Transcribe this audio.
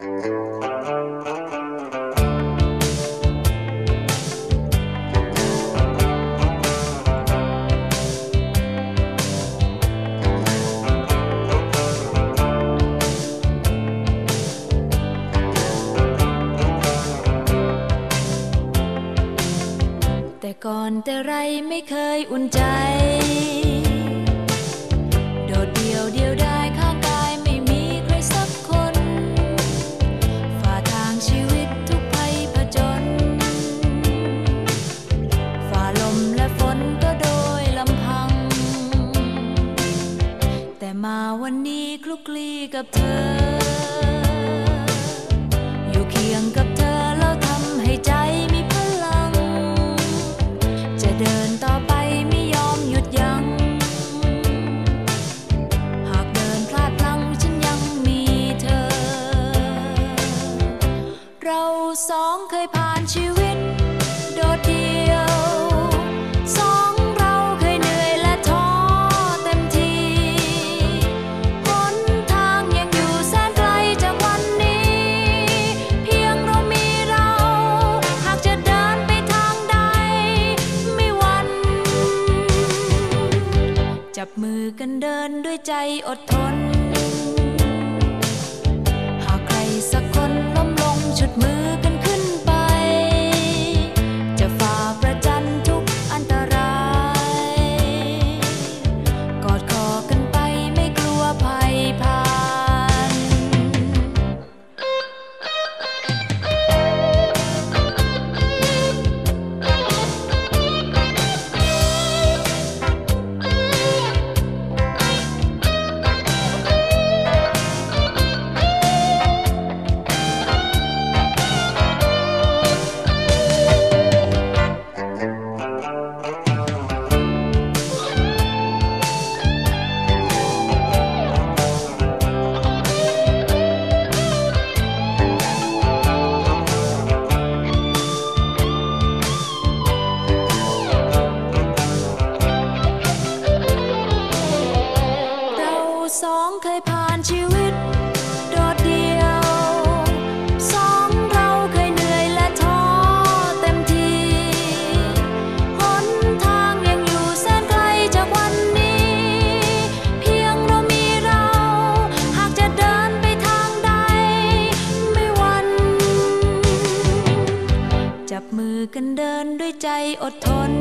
แต่ก่อนแต่ไรไม่เคยอุ่นใจ ลุกคลีกับเธอ อยู่เคียงกับเธอแล้วทำให้ใจมีพลัง จะเดินต่อ จับมือกันเดินด้วยใจอดทน เคยผ่านชีวิต โดดเดียว สองเราเคยเหนื่อยและท้อเต็มทีหนทางยังอยู่แสนไกลจากวันนี้ เพียงเรามีเรา หากจะเดินไปทางใด ไม่หวัน จับมือกันเดินด้วยใจอดทน